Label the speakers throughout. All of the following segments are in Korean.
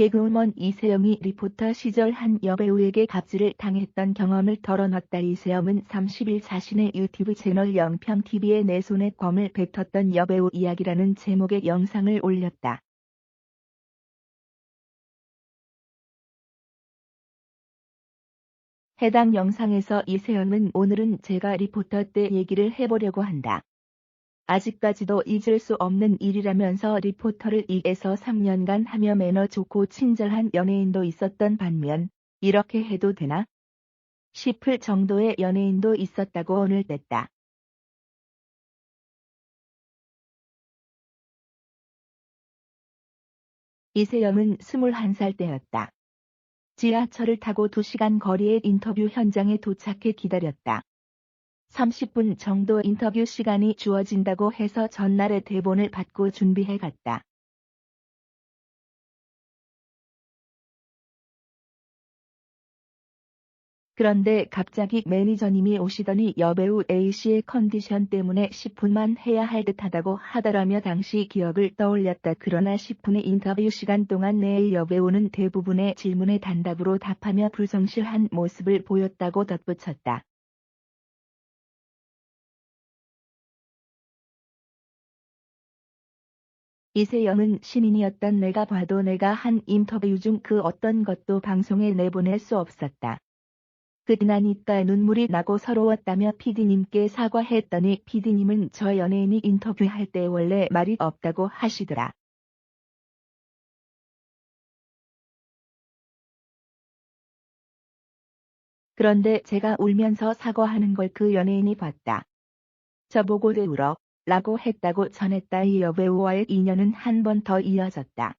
Speaker 1: 개그우먼 이세영이 리포터 시절 한 여배우에게 갑질을 당했던 경험을 털어놨다. 이세영은 30일 자신의 유튜브 채널 영평TV에 내 손에 검을 뱉었던 여배우 이야기라는 제목의 영상을 올렸다. 해당 영상에서 이세영은 오늘은 제가 리포터 때 얘기를 해보려고 한다. 아직까지도 잊을 수 없는 일이라면서 리포터를 2에서 3년간 하며 매너 좋고 친절한 연예인도 있었던 반면 이렇게 해도 되나? 싶을 정도의 연예인도 있었다고 오늘 냈다. 이세영은 21살 때였다. 지하철을 타고 2시간 거리의 인터뷰 현장에 도착해 기다렸다. 30분 정도 인터뷰 시간이 주어진다고 해서 전날에 대본을 받고 준비해 갔다. 그런데 갑자기 매니저님이 오시더니 여배우 A씨의 컨디션 때문에 10분만 해야 할 듯하다고 하더라며 당시 기억을 떠올렸다. 그러나 10분의 인터뷰 시간 동안 내 여배우는 대부분의 질문에 단답으로 답하며 불성실한 모습을 보였다고 덧붙였다. 이세영은 신인이었던 내가 봐도 내가 한 인터뷰 중 그 어떤 것도 방송에 내보낼 수 없었다. 그디나니까 눈물이 나고 서러웠다며 피디님께 사과했더니 피디님은 저 연예인이 인터뷰할 때 원래 말이 없다고 하시더라. 그런데 제가 울면서 사과하는 걸 그 연예인이 봤다. 저보고 왜 울어? 라고 했다고 전했다. 이 여배우와의 인연은 한 번 더 이어졌다.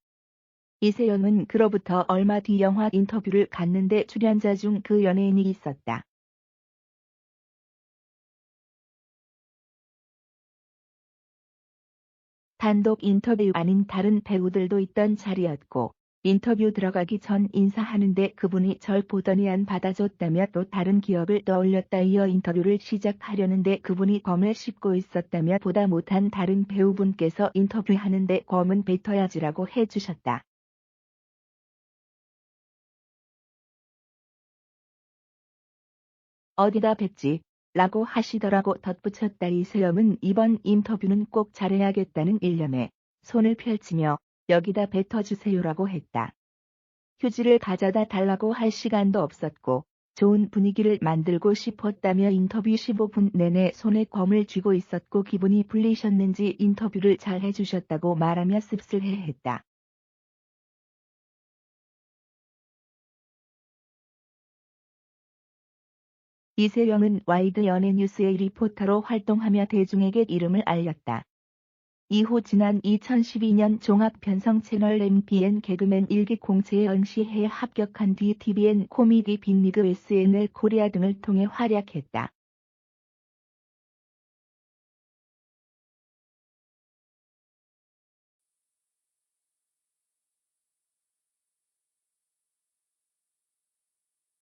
Speaker 1: 이세영은 그로부터 얼마 뒤 영화 인터뷰를 갔는데 출연자 중 그 연예인이 있었다. 단독 인터뷰 아닌 다른 배우들도 있던 자리였고 인터뷰 들어가기 전 인사하는데 그분이 절 보더니 안 받아줬다며 또 다른 기억을 떠올렸다 이어 인터뷰를 시작하려는데 그분이 검을 씹고 있었다며 보다 못한 다른 배우분께서 인터뷰하는데 검은 뱉어야지라고 해주셨다. 어디다 뱉지? 라고 하시더라고 덧붙였다 이세영은 이번 인터뷰는 꼭 잘해야겠다는 일념에 손을 펼치며 여기다 뱉어주세요라고 했다. 휴지를 가져다 달라고 할 시간도 없었고 좋은 분위기를 만들고 싶었다며 인터뷰 15분 내내 손에 검을 쥐고 있었고 기분이 풀리셨는지 인터뷰를 잘 해주셨다고 말하며 씁쓸해 했다. 이세영은 와이드 연예 뉴스의 리포터로 활동하며 대중에게 이름을 알렸다. 이후 지난 2012년 종합편성 채널 MBN 개그맨 1기 공채에 응시해 합격한 뒤 TVN 코미디 빅리그 SNL 코리아 등을 통해 활약했다.